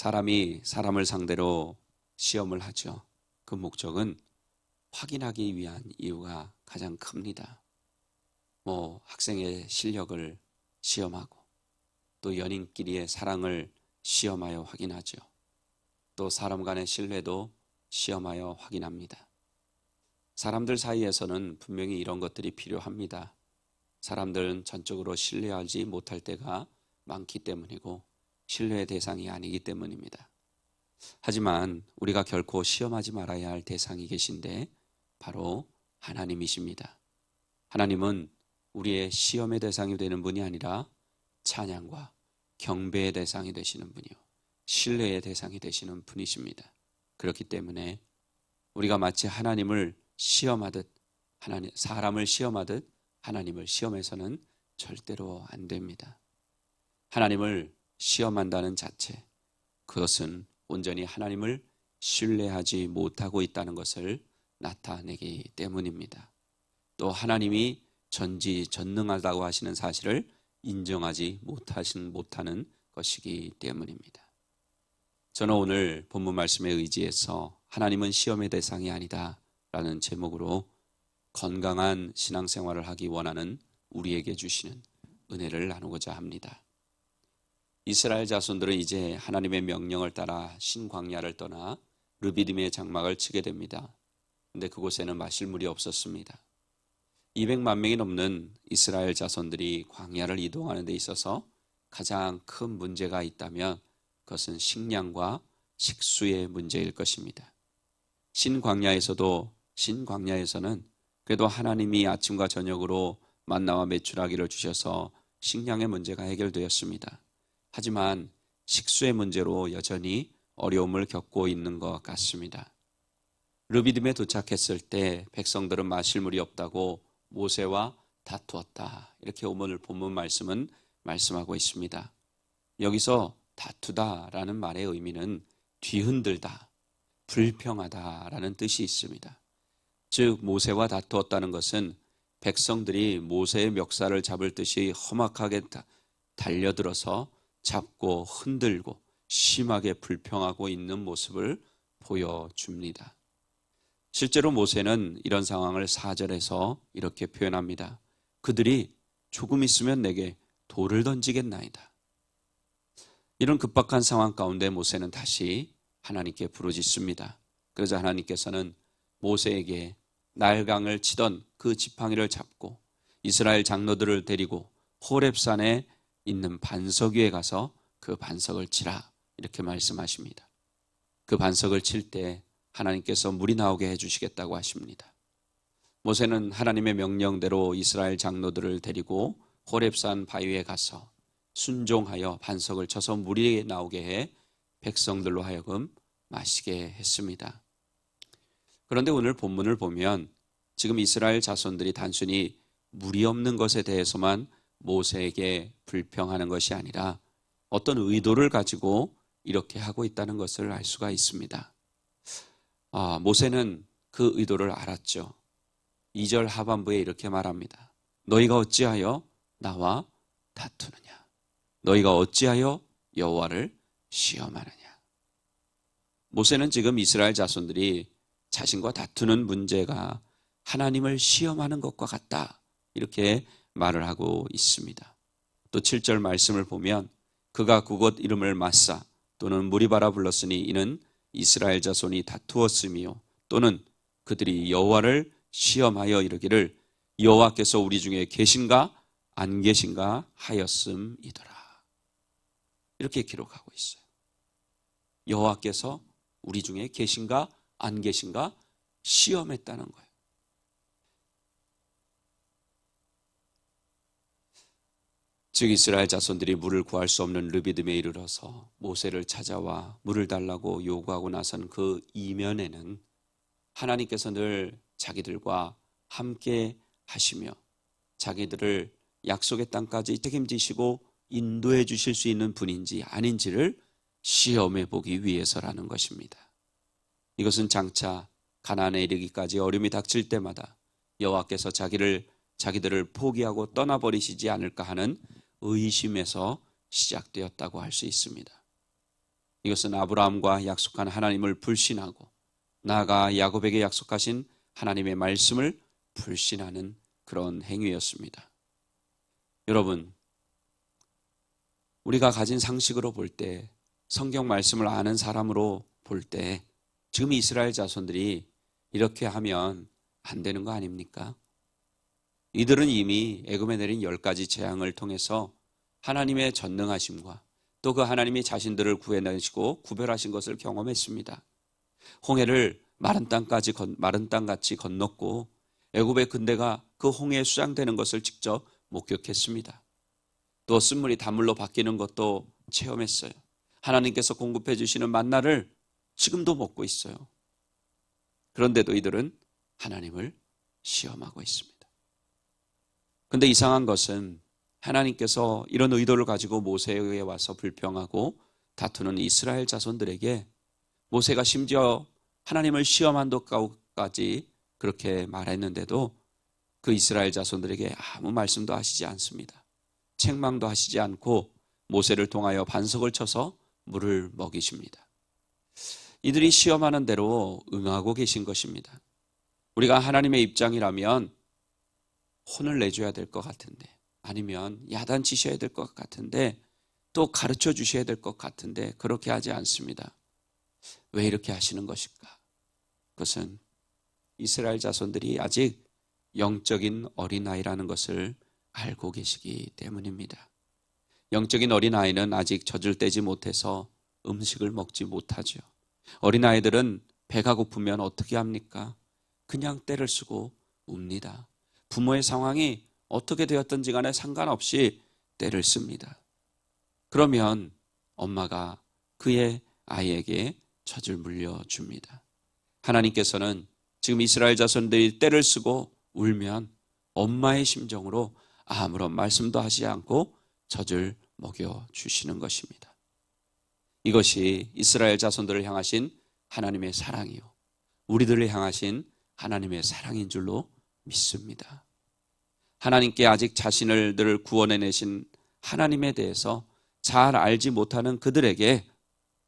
사람이 사람을 상대로 시험을 하죠. 그 목적은 확인하기 위한 이유가 가장 큽니다. 뭐 학생의 실력을 시험하고 또 연인끼리의 사랑을 시험하여 확인하죠. 또 사람 간의 신뢰도 시험하여 확인합니다. 사람들 사이에서는 분명히 이런 것들이 필요합니다. 사람들은 전적으로 신뢰하지 못할 때가 많기 때문이고 신뢰의 대상이 아니기 때문입니다. 하지만 우리가 결코 시험하지 말아야 할 대상이 계신데 바로 하나님이십니다. 하나님은 우리의 시험의 대상이 되는 분이 아니라 찬양과 경배의 대상이 되시는 분이요. 신뢰의 대상이 되시는 분이십니다. 그렇기 때문에 우리가 마치 하나님을 시험하듯 하나님 사람을 시험하듯 하나님을 시험해서는 절대로 안 됩니다. 하나님을 시험한다는 자체 그것은 온전히 하나님을 신뢰하지 못하고 있다는 것을 나타내기 때문입니다. 또 하나님이 전지전능하다고 하시는 사실을 인정하지 못하신 못하는 것이기 때문입니다. 저는 오늘 본문 말씀에 의지해서 하나님은 시험의 대상이 아니다라는 제목으로 건강한 신앙생활을 하기 원하는 우리에게 주시는 은혜를 나누고자 합니다. 이스라엘 자손들은 이제 하나님의 명령을 따라 신광야를 떠나 르비딤의 장막을 치게 됩니다. 근데 그곳에는 마실 물이 없었습니다. 200만 명이 넘는 이스라엘 자손들이 광야를 이동하는 데 있어서 가장 큰 문제가 있다면 그것은 식량과 식수의 문제일 것입니다. 신광야에서도 신광야에서는 그래도 하나님이 아침과 저녁으로 만나와 메추라기를 주셔서 식량의 문제가 해결되었습니다. 하지만 식수의 문제로 여전히 어려움을 겪고 있는 것 같습니다. 르비딤에 도착했을 때 백성들은 마실 물이 없다고 모세와 다투었다. 이렇게 오늘 본문 말씀은 말씀하고 있습니다. 여기서 다투다라는 말의 의미는 뒤흔들다, 불평하다라는 뜻이 있습니다. 즉 모세와 다투었다는 것은 백성들이 모세의 멱살을 잡을 듯이 험악하게 달려들어서 잡고 흔들고 심하게 불평하고 있는 모습을 보여줍니다. 실제로 모세는 이런 상황을 사절에서 이렇게 표현합니다. 그들이 조금 있으면 내게 돌을 던지겠나이다. 이런 급박한 상황 가운데 모세는 다시 하나님께 부르짖습니다. 그러자 하나님께서는 모세에게 날강을 치던 그 지팡이를 잡고 이스라엘 장로들을 데리고 호렙산에 있는 반석 위에 가서 그 반석을 치라 이렇게 말씀하십니다. 그 반석을 칠 때 하나님께서 물이 나오게 해주시겠다고 하십니다. 모세는 하나님의 명령대로 이스라엘 장로들을 데리고 호렙산 바위에 가서 순종하여 반석을 쳐서 물이 나오게 해 백성들로 하여금 마시게 했습니다. 그런데 오늘 본문을 보면 지금 이스라엘 자손들이 단순히 물이 없는 것에 대해서만 모세에게 불평하는 것이 아니라 어떤 의도를 가지고 이렇게 하고 있다는 것을 알 수가 있습니다. 아, 모세는 그 의도를 알았죠. 2절 하반부에 이렇게 말합니다. 너희가 어찌하여 나와 다투느냐? 너희가 어찌하여 여호와를 시험하느냐? 모세는 지금 이스라엘 자손들이 자신과 다투는 문제가 하나님을 시험하는 것과 같다. 이렇게 말을 하고 있습니다. 또 7절 말씀을 보면 그가 그곳 이름을 마사 또는 무리바라 불렀으니 이는 이스라엘 자손이 다투었으며 또는 그들이 여호와를 시험하여 이르기를 여호와께서 우리 중에 계신가 안 계신가 하였음이더라. 이렇게 기록하고 있어요. 여호와께서 우리 중에 계신가 안 계신가 시험했다는 거예요. 즉 이스라엘 자손들이 물을 구할 수 없는 르비듬에 이르러서 모세를 찾아와 물을 달라고 요구하고 나선 그 이면에는 하나님께서 늘 자기들과 함께 하시며 자기들을 약속의 땅까지 책임지시고 인도해 주실 수 있는 분인지 아닌지를 시험해 보기 위해서라는 것입니다. 이것은 장차 가나안에 이르기까지 어려움이 닥칠 때마다 여호와께서 자기를 자기들을 포기하고 떠나버리시지 않을까 하는 의심에서 시작되었다고 할 수 있습니다. 이것은 아브라함과 약속한 하나님을 불신하고 나아가 야곱에게 약속하신 하나님의 말씀을 불신하는 그런 행위였습니다. 여러분, 우리가 가진 상식으로 볼 때, 성경 말씀을 아는 사람으로 볼 때, 지금 이스라엘 자손들이 이렇게 하면 안 되는 거 아닙니까? 이들은 이미 애굽에 내린 열 가지 재앙을 통해서 하나님의 전능하심과 또 그 하나님이 자신들을 구해내시고 구별하신 것을 경험했습니다. 홍해를 마른 땅까지 건, 마른 땅같이 건넜고 애굽의 근대가 그 홍해에 수장되는 것을 직접 목격했습니다. 또 쓴물이 단물로 바뀌는 것도 체험했어요. 하나님께서 공급해 주시는 만나를 지금도 먹고 있어요. 그런데도 이들은 하나님을 시험하고 있습니다. 근데 이상한 것은 하나님께서 이런 의도를 가지고 모세에게 와서 불평하고 다투는 이스라엘 자손들에게 모세가 심지어 하나님을 시험한도까지 그렇게 말했는데도 그 이스라엘 자손들에게 아무 말씀도 하시지 않습니다. 책망도 하시지 않고 모세를 통하여 반석을 쳐서 물을 먹이십니다. 이들이 시험하는 대로 응하고 계신 것입니다. 우리가 하나님의 입장이라면 혼을 내줘야 될 것 같은데 아니면 야단치셔야 될 것 같은데 또 가르쳐 주셔야 될 것 같은데 그렇게 하지 않습니다. 왜 이렇게 하시는 것일까? 그것은 이스라엘 자손들이 아직 영적인 어린아이라는 것을 알고 계시기 때문입니다. 영적인 어린아이는 아직 젖을 떼지 못해서 음식을 먹지 못하죠. 어린아이들은 배가 고프면 어떻게 합니까? 그냥 때를 쓰고 웁니다. 부모의 상황이 어떻게 되었든지 간에 상관없이 때를 씁니다. 그러면 엄마가 그의 아이에게 젖을 물려줍니다. 하나님께서는 지금 이스라엘 자손들이 때를 쓰고 울면 엄마의 심정으로 아무런 말씀도 하지 않고 젖을 먹여 주시는 것입니다. 이것이 이스라엘 자손들을 향하신 하나님의 사랑이요. 우리들을 향하신 하나님의 사랑인 줄로 믿습니다. 하나님께 아직 자신을 늘 구원해내신 하나님에 대해서 잘 알지 못하는 그들에게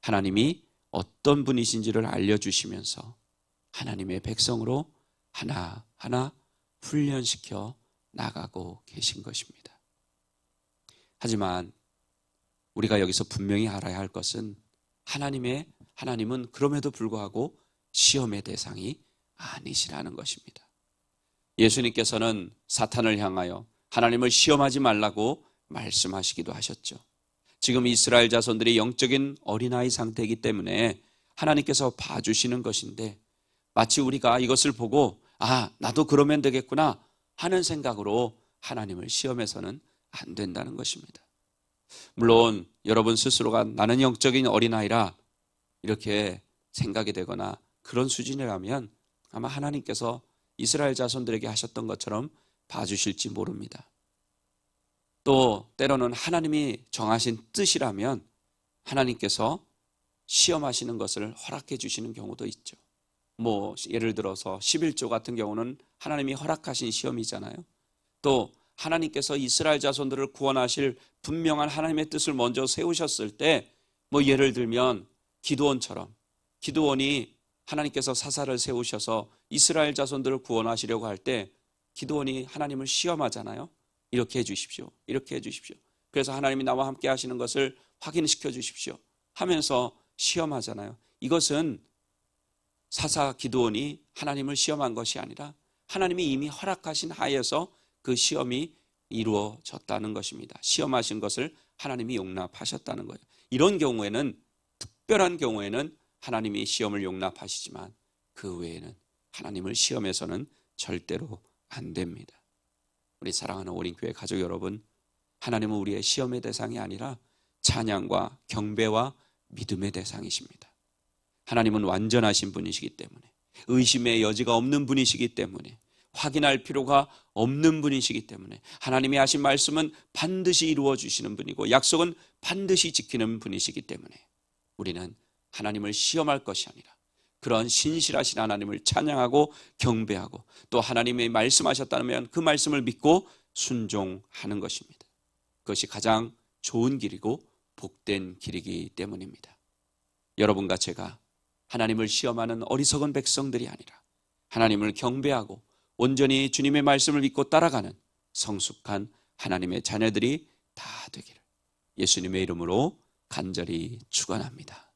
하나님이 어떤 분이신지를 알려주시면서 하나님의 백성으로 하나하나 훈련시켜 나가고 계신 것입니다. 하지만 우리가 여기서 분명히 알아야 할 것은 하나님의 하나님은 그럼에도 불구하고 시험의 대상이 아니시라는 것입니다. 예수님께서는 사탄을 향하여 하나님을 시험하지 말라고 말씀하시기도 하셨죠. 지금 이스라엘 자손들이 영적인 어린아이 상태이기 때문에 하나님께서 봐주시는 것인데 마치 우리가 이것을 보고 아, 나도 그러면 되겠구나 하는 생각으로 하나님을 시험해서는 안 된다는 것입니다. 물론 여러분 스스로가 나는 영적인 어린아이라 이렇게 생각이 되거나 그런 수준이라면 아마 하나님께서 이스라엘 자손들에게 하셨던 것처럼 봐주실지 모릅니다. 또 때로는 하나님이 정하신 뜻이라면 하나님께서 시험하시는 것을 허락해 주시는 경우도 있죠. 뭐 예를 들어서 11조 같은 경우는 하나님이 허락하신 시험이잖아요. 또 하나님께서 이스라엘 자손들을 구원하실 분명한 하나님의 뜻을 먼저 세우셨을 때 뭐 예를 들면 기도원처럼 기도원이 하나님께서 사사를 세우셔서 이스라엘 자손들을 구원하시려고 할 때 기도원이 하나님을 시험하잖아요. 이렇게 해 주십시오. 이렇게 해 주십시오. 그래서 하나님이 나와 함께 하시는 것을 확인시켜 주십시오. 하면서 시험하잖아요. 이것은 사사 기도원이 하나님을 시험한 것이 아니라 하나님이 이미 허락하신 하에서 그 시험이 이루어졌다는 것입니다. 시험하신 것을 하나님이 용납하셨다는 거예요. 이런 경우에는 특별한 경우에는 하나님이 시험을 용납하시지만 그 외에는 하나님을 시험해서는 절대로 안 됩니다. 우리 사랑하는 어린교회 가족 여러분, 하나님은 우리의 시험의 대상이 아니라 찬양과 경배와 믿음의 대상이십니다. 하나님은 완전하신 분이시기 때문에 의심의 여지가 없는 분이시기 때문에 확인할 필요가 없는 분이시기 때문에 하나님이 하신 말씀은 반드시 이루어 주시는 분이고 약속은 반드시 지키는 분이시기 때문에 우리는 하나님을 시험할 것이 아니라 그런 신실하신 하나님을 찬양하고 경배하고 또 하나님의 말씀하셨다면 그 말씀을 믿고 순종하는 것입니다. 그것이 가장 좋은 길이고 복된 길이기 때문입니다. 여러분과 제가 하나님을 시험하는 어리석은 백성들이 아니라 하나님을 경배하고 온전히 주님의 말씀을 믿고 따라가는 성숙한 하나님의 자녀들이 다 되기를 예수님의 이름으로 간절히 축원합니다.